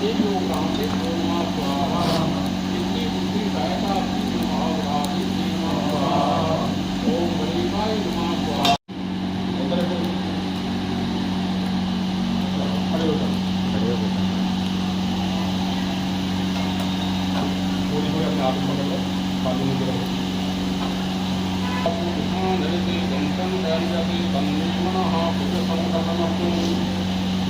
ਦੇ ਜੋ ਰਾਮ ਦੇ ਕੋਮਾ ਸਵਾਹਾ ਜਿੱਤੀ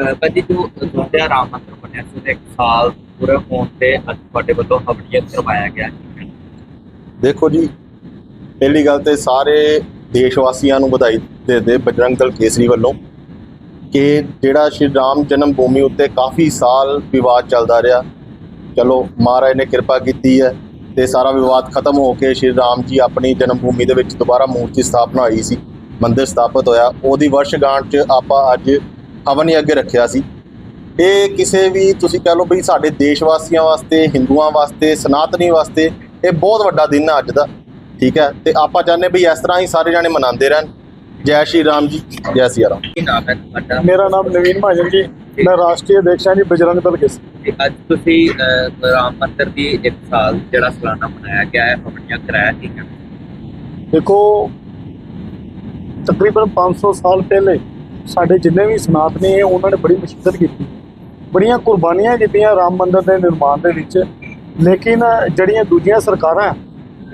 ਅਹ ਭਾਜੀ ਜੋ ਅਯੋਧਿਆ ਰਾਮ ਮੰਦਿਰ ਬਣਿਆ ਸੀ ਉਹਦੇ ਇੱਕ ਸਾਲ ਪੂਰੇ ਹੋਣ ਤੇ ਅੱਜ ਤੁਹਾਡੇ ਵੱਲੋਂ ਹਵਨੀਅਤ ਕਰਵਾਇਆ ਗਿਆ ਦੇਖੋ ਜੀ ਪਹਿਲੀ ਗੱਲ ਤੇ ਸਾਰੇ ਦੇਸ਼ ਵਾਸੀਆਂ ਨੂੰ ਵਧਾਈ ਦੇ ਦੇ ਬਜਰੰਗ ਦਲ ਕੇਸਰੀ ਵੱਲੋਂ ਕਿ ਜਿਹੜਾ ਸ਼੍ਰੀ ਰਾਮ ਜਨਮ ਭੂਮੀ ਉੱਤੇ ਕਾਫੀ ਸਾਲ ਵਿਵਾਦ ਚੱਲਦਾ ਰਿਹਾ। ਚਲੋ, ਮਹਾਰਾਜ ਨੇ ਕਿਰਪਾ ਕੀਤੀ ਹੈ ਤੇ ਸਾਰਾ ਵਿਵਾਦ ਖਤਮ ਹੋ ਕੇ ਸ਼੍ਰੀ ਰਾਮ ਜੀ ਆਪਣੀ ਜਨਮ ਭੂਮੀ ਦੇ ਵਿੱਚ ਦੁਬਾਰਾ ਮੂਰਤੀ ਸਥਾਪਨਾ ਹੋਈ ਸੀ, ਮੰਦਿਰ ਸਥਾਪਿਤ ਹੋਇਆ। ਉਹਦੀ ਵਰਸ਼ਗਾਂਠ 'ਚ ਆਪਾਂ ਅੱਜ ਹਵਨ ਅੱਗੇ ਰੱਖਿਆ ਸੀ। ਇਹ ਕਿਸੇ ਵੀ ਤੁਸੀਂ ਕਹ ਲਓ ਵੀ ਸਾਡੇ ਦੇਸ਼ ਵਾਸੀਆਂ ਵਾਸਤੇ, ਹਿੰਦੂਆਂ ਵਾਸਤੇ, ਸਨਾਤਨੀ ਵਾਸਤੇ ਇਹ ਬਹੁਤ ਵੱਡਾ ਦਿਨ ਹੈ ਅੱਜ ਦਾ, ਠੀਕ ਹੈ? ਤੇ ਆਪਾਂ ਚਾਹੁੰਦੇ ਵੀ ਇਸ ਤਰ੍ਹਾਂ ਹੀ ਸਾਰੇ ਜਾਣੇ ਮਨਾਉਂਦੇ ਰਹਿਣ। ਜੈ ਸ਼੍ਰੀ ਰਾਮ ਜੀ ਜੈ ਸਿਆ ਰਾਮ। ਕੀ ਨਾਮ ਹੈ ਤੁਹਾਡਾ? ਮੇਰਾ ਨਾਮ ਨਵੀਨ ਮਹਾਜਨ ਜੀ। ਮੈਂ ਰਾਸ਼ਟਰੀ ਅਧਿਕਸ਼ ਜੀ ਬਜਰੰਗ ਦਲ ਕਿਸ ਤੇ ਅੱਜ ਤੁਸੀਂ ਅਹ, ਰਾਮ ਮੰਦਿਰ ਦੀ ਇੱਕ ਸਾਲ ਜਿਹੜਾ ਸਾਲਾਨਾ ਮਨਾਇਆ ਗਿਆ ਹੈ ਹਵਨੀਅਤ ਕਰਾਇਆ ਕੀ ਹੈ ਦੇਖੋ ਤਕਰੀਬਨ 500 ਸਾਲ ਪਹਿਲੇ ਸਾਡੇ ਜਿੰਨੇ ਵੀ ਸਨਾਤਨੀ ਹੈ ਉਹਨਾਂ ਨੇ ਬੜੀ ਮੁਸ਼ਕਲ ਕੀਤੀ। ਬੜੀਆਂ ਕੁਰਬਾਨੀਆਂ ਦਿੱਤੀਆਂ ਰਾਮ ਮੰਦਿਰ ਦੇ ਨਿਰਮਾਣ ਦੇ ਵਿੱਚ। ਲੇਕਿਨ ਜਿਹੜੀਆਂ ਦੂਜੀਆਂ ਸਰਕਾਰਾਂ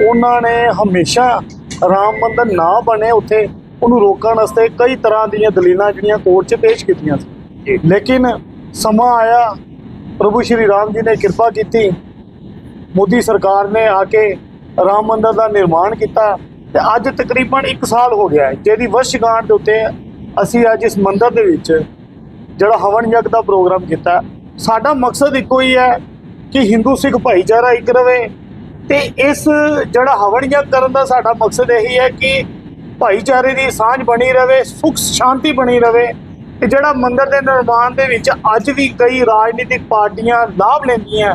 ਉਹਨਾਂ ਨੇ ਹਮੇਸ਼ਾ ਰਾਮ ਮੰਦਿਰ ਨਾ ਬਣੇ ਉੱਥੇ ਉਹਨੂੰ ਰੋਕਣ ਵਾਸਤੇ ਕਈ ਤਰ੍ਹਾਂ ਦੀਆਂ ਦਲੀਲਾਂ ਜਿਹੜੀਆਂ ਕੋਰਟ 'ਚ ਪੇਸ਼ ਕੀਤੀਆਂ ਸੀ। ਲੇਕਿਨ ਸਮਾਂ ਆਇਆ ਪ੍ਰਭੂ ਸ਼੍ਰੀ ਰਾਮ ਜੀ ਨੇ ਕਿਰਪਾ ਕੀਤੀ ਮੋਦੀ ਸਰਕਾਰ ਨੇ ਆ ਕੇ ਰਾਮ ਮੰਦਿਰ ਦਾ ਨਿਰਮਾਣ ਕੀਤਾ ਤੇ ਅੱਜ ਤਕਰੀਬਨ 1 ਸਾਲ ਹੋ ਗਿਆ ਹੈ ਜਿਹਦੀ ਵਰਸ਼ਗਾਂਠ ਦੇ ਉੱਤੇ ਅਸੀਂ ਅੱਜ ਇਸ ਮੰਦਿਰ ਦੇ ਵਿੱਚ ਜਿਹੜਾ ਹਵਨ ਯੱਗ ਦਾ ਪ੍ਰੋਗਰਾਮ ਕੀਤਾ। ਸਾਡਾ ਮਕਸਦ ਇੱਕੋ ਹੀ ਹੈ ਕਿ ਹਿੰਦੂ ਸਿੱਖ ਭਾਈਚਾਰਾ ਇੱਕ ਰਵੇ ਤੇ ਇਸ ਜਿਹੜਾ ਹਵਨ ਯੱਗ ਕਰਨ ਦਾ ਸਾਡਾ ਮਕਸਦ ਇਹੀ ਹੈ ਕਿ ਭਾਈਚਾਰੇ ਦੀ ਸਾਂਝ ਬਣੀ ਰਵੇ, ਸੁਖ, ਸ਼ਾਂਤੀ ਬਣੀ ਰਵੇ, ਤੇ ਜਿਹੜਾ ਮੰਦਰ ਦੇ ਨਿਰਮਾਣ ਦੇ ਵਿੱਚ ਅੱਜ ਵੀ ਕਈ ਰਾਜਨੀਤਿਕ ਪਾਰਟੀਆਂ ਲਾਭ ਲੈਂਦੀਆਂ,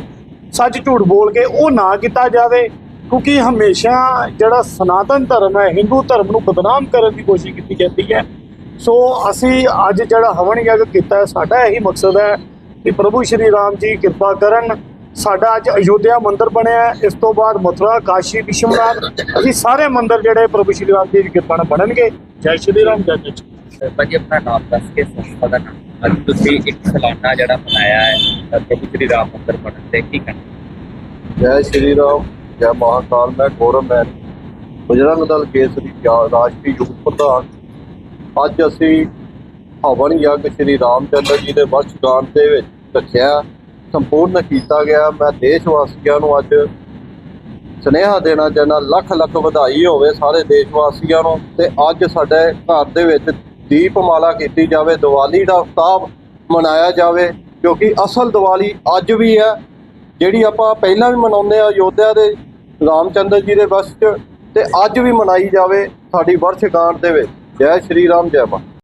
ਸੱਚ ਝੂਠ ਬੋਲ ਕੇ ਉਹ ਨਾ ਕੀਤਾ ਜਾਵੇ, ਕਿਉਂਕਿ ਹਮੇਸ਼ਾ ਜਿਹੜਾ ਸਨਾਤਨ ਧਰਮ ਹੈ, ਹਿੰਦੂ ਧਰਮ ਨੂੰ ਬਦਨਾਮ ਕਰਨ ਦੀ ਕੋਸ਼ਿਸ਼ ਕੀਤੀ ਜਾਂਦੀ ਹੈ। ਸੋ ਅਸੀਂ ਅੱਜ ਜਿਹੜਾ ਹਵਨ ਯੱਗ ਕੀਤਾ ਸਾਡਾ ਇਹੀ ਮਕਸਦ ਹੈ ਕਿ ਪ੍ਰਭੂ ਸ਼੍ਰੀ ਰਾਮ ਜੀ ਕਿਰਪਾ ਕਰਨ ਸਾਡਾ ਅੱਜ ਅਯੋਧਿਆ ਮੰਦਿਰ ਬਣਿਆ ਹੈ। ਇਸ ਤੋਂ ਬਾਅਦ ਮਥੁਰਾ ਕਾਸ਼ੀ ਵਿਸ਼ਵਨਾਥ ਅਸੀਂ ਸਾਰੇ ਮੰਦਿਰ ਜਿਹੜੇ ਪ੍ਰਭੂ ਸ਼੍ਰੀ ਰਾਮ ਜੀ ਦੀ ਕਿਰਪਾ ਨਾਲ ਬਣਨਗੇ। ਜੈ ਸ਼੍ਰੀ ਰਾਮ ਜੈ ਜੈ ਰਾਮ। ਭਾਜੀ ਆਪਣਾ ਨਾਮ ਦੱਸ ਕੇ ਸੰਸਥਾ ਦਾ ਨਾਮ। ਅੱਜ ਤੁਸੀਂ ਇੱਕ ਸਾਲਾਨਾ ਜਿਹੜਾ ਮਨਾਇਆ ਹੈ ਪ੍ਰਭੂ ਸ਼੍ਰੀ ਰਾਮ ਮੰਦਿਰ ਬਣਨ ਤੇ ਕੀ ਕਹਿਣਾ? ਜੈ ਸ਼੍ਰੀ ਰਾਮ ਜੈ ਮਹਾਕਾਲ ਮੈਂ ਗੌਰਵ ਮੈਂ ਬਜਰੰਗ ਦਲ ਕੇਸਰੀ ਰਾਸ਼ਟਰੀ ਯੁਵ ਪ੍ਰਧਾਨ। ਅੱਜ ਅਸੀਂ ਹਵਨ ਯੱਗ ਸ਼੍ਰੀ ਰਾਮਚੰਦਰ ਜੀ ਦੇ ਵਰਸ਼ਗਾਂਠ ਦੇ ਵਿੱਚ ਰੱਖਿਆ। ਸੰਪੂਰਨ ਕੀਤਾ ਗਿਆ। ਮੈਂ ਦੇਸ਼ ਵਾਸੀਆਂ ਨੂੰ ਅੱਜ ਸੁਨੇਹਾ ਦੇਣਾ ਚਾਹੁੰਦਾ, ਲੱਖ ਲੱਖ ਵਧਾਈ ਹੋਵੇ ਸਾਰੇ ਦੇਸ਼ ਵਾਸੀਆਂ ਨੂੰ ਤੇ ਅੱਜ ਸਾਡੇ ਘਰ ਦੇ ਵਿੱਚ ਦੀਪਮਾਲਾ ਕੀਤੀ ਜਾਵੇ, ਦੀਵਾਲੀ ਦਾ ਉਤਸਵ ਮਨਾਇਆ ਜਾਵੇ, ਕਿਉਂਕਿ ਅਸਲ ਦੀਵਾਲੀ ਅੱਜ ਵੀ ਹੈ, ਜਿਹੜੀ ਆਪਾਂ ਪਹਿਲਾਂ ਵੀ ਮਨਾਉਂਦੇ ਆ ਅਯੋਧਿਆ ਦੇ ਰਾਮਚੰਦਰ ਜੀ ਦੇ ਵਸ 'ਚ, ਤੇ ਅੱਜ ਵੀ ਮਨਾਈ ਜਾਵੇ ਸਾਡੀ ਵਰਸ਼ਗਾਂਠ ਦੇ ਵਿੱਚ। ਜੈ ਸ਼੍ਰੀ ਰਾਮ, ਜੈ ਮਾ